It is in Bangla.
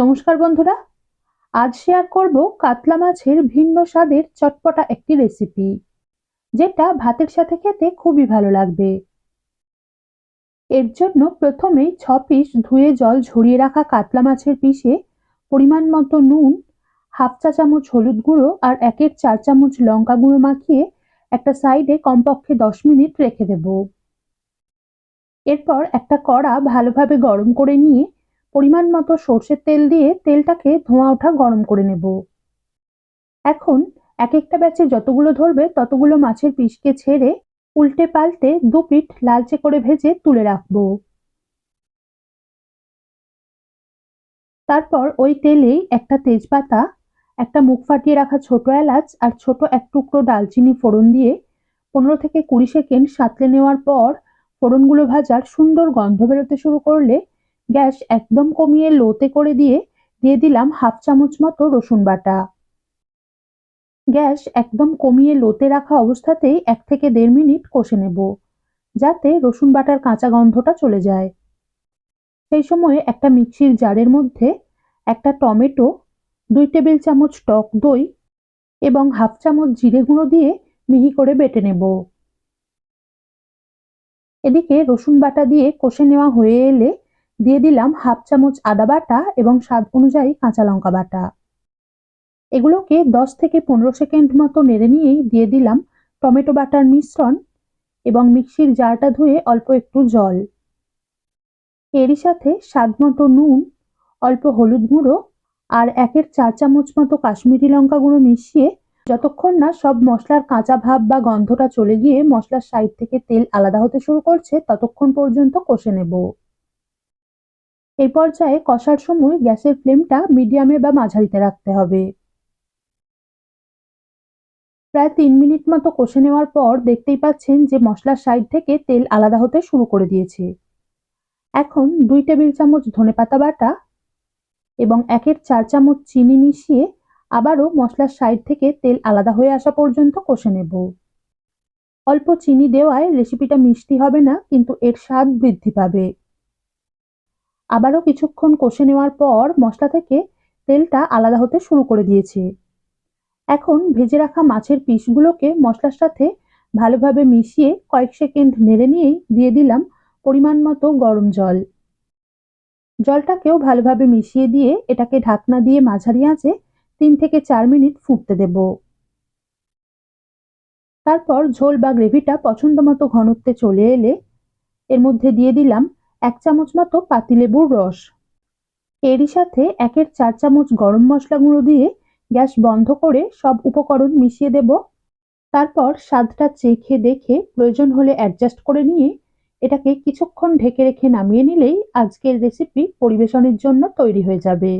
নমস্কার বন্ধুরা, আজ শেয়ার করব কাতলা মাছের ভিন্ন স্বাদের চটপটা একটি রেসিপি যেটা ভাতের সাথে খেতে খুবই ভালো লাগবে। এর জন্য প্রথমেই ছ পিস ধুয়ে জল ঝরিয়ে রাখা কাতলা মাছের পিসে পরিমাণ মতো নুন, হাফ চা চামচ হলুদ গুঁড়ো আর একের চার চামচ লঙ্কা গুঁড়ো মাখিয়ে একটা সাইডে কমপক্ষে দশ মিনিট রেখে দেব। এরপর একটা কড়া ভালোভাবে গরম করে নিয়ে পরিমাণ মতো সর্ষের তেল দিয়ে তেলটাকে ধোঁয়া ওঠা গরম করে নেব। এখন এক একটা ব্যাচে যতগুলো ধরবে, ততগুলো মাছের পিসকে ছেড়ে উল্টে পাল্টে দু পিঠ লালচে করে ভেজে তুলে রাখব। তারপর ওই তেলেই একটা তেজপাতা, একটা মুখ ফাটিয়ে রাখা ছোট এলাচ আর ছোট এক টুকরো ডালচিনি ফোড়ন দিয়ে পনেরো থেকে কুড়ি সেকেন্ড সাঁতলে নেওয়ার পর ফোড়নগুলো ভাজার সুন্দর গন্ধ বেরোতে শুরু করলে গ্যাস একদম কমিয়ে লোতে করে দিয়ে দিয়ে দিলাম হাফ চামচ মতো রসুন বাটা। গ্যাস একদম কমিয়ে লোতে রাখা অবস্থাতেই এক থেকে দেড় মিনিট কষে নেব, যাতে রসুন বাটার কাঁচা গন্ধটা চলে যায়। সেই সময়ে একটা মিক্সির জারের মধ্যে একটা টমেটো, দুই টেবিল চামচ টক দই এবং হাফ চামচ জিরে গুঁড়ো দিয়ে মিহি করে বেটে নেব। এদিকে রসুন বাটা দিয়ে কষে নেওয়া হয়ে এলে দিয়ে দিলাম হাফ চামচ আদা বাটা এবং স্বাদ অনুযায়ী কাঁচা লঙ্কা বাটা। এগুলোকে দশ থেকে পনেরো সেকেন্ড মতো নেড়ে নিয়েই দিয়ে দিলাম টমেটো বাটার মিশ্রণ এবং মিক্সির জারটা ধুয়ে অল্প একটু জল। এরই সাথে স্বাদ মতো নুন, অল্প হলুদ গুঁড়ো আর একের চার চামচ মতো কাশ্মীরি লঙ্কা গুঁড়ো মিশিয়ে যতক্ষণ না সব মশলার কাঁচা ভাব বা গন্ধটা চলে গিয়ে মশলার সাইড থেকে তেল আলাদা হতে শুরু করছে, ততক্ষণ পর্যন্ত কষে নেব। এই পর্যায়ে কষার সময় গ্যাসের ফ্লেমটা মিডিয়ামে বা মাঝারিতে রাখতে হবে। প্রায় তিন মিনিট মতো কষে নেওয়ার পর দেখতেই পাচ্ছেন যে মশলার সাইড থেকে তেল আলাদা হতে শুরু করে দিয়েছে। এখন দুই টেবিল চামচ ধনেপাতা বাটা এবং একের চার চামচ চিনি মিশিয়ে আবারও মশলার সাইড থেকে তেল আলাদা হয়ে আসা পর্যন্ত কষে নেব। অল্প চিনি দেওয়ায় রেসিপিটা মিষ্টি হবে না, কিন্তু এর স্বাদ বৃদ্ধি পাবে। আবারও কিছুক্ষণ কষে নেওয়ার পর মশলা থেকে তেলটা আলাদা হতে শুরু করে দিয়েছে। এখন ভেজে রাখা মাছের পিসগুলোকে মশলার সাথে ভালোভাবে মিশিয়ে কয়েক সেকেন্ড নেড়ে নিয়েই দিয়ে দিলাম পরিমাণ মতো গরম জল। জলটাকেও ভালোভাবে মিশিয়ে দিয়ে এটাকে ঢাকনা দিয়ে মাঝারি আঁচে তিন থেকে চার মিনিট ফুটতে দেব। তারপর ঝোল বা গ্রেভিটা পছন্দ মতো ঘনত্বে চলে এলে এর মধ্যে দিয়ে দিলাম এক চামচ মতো পাতিলেবুর রস। এরই সাথে একের চার চামচ গরম মশলা গুঁড়ো দিয়ে গ্যাস বন্ধ করে সব উপকরণ মিশিয়ে দেব। তারপর স্বাদটা চেখে দেখে প্রয়োজন হলে অ্যাডজাস্ট করে নিয়ে এটাকে কিছুক্ষণ ঢেকে রেখে নামিয়ে নিলেই আজকের রেসিপি পরিবেশনের জন্য তৈরি হয়ে যাবে।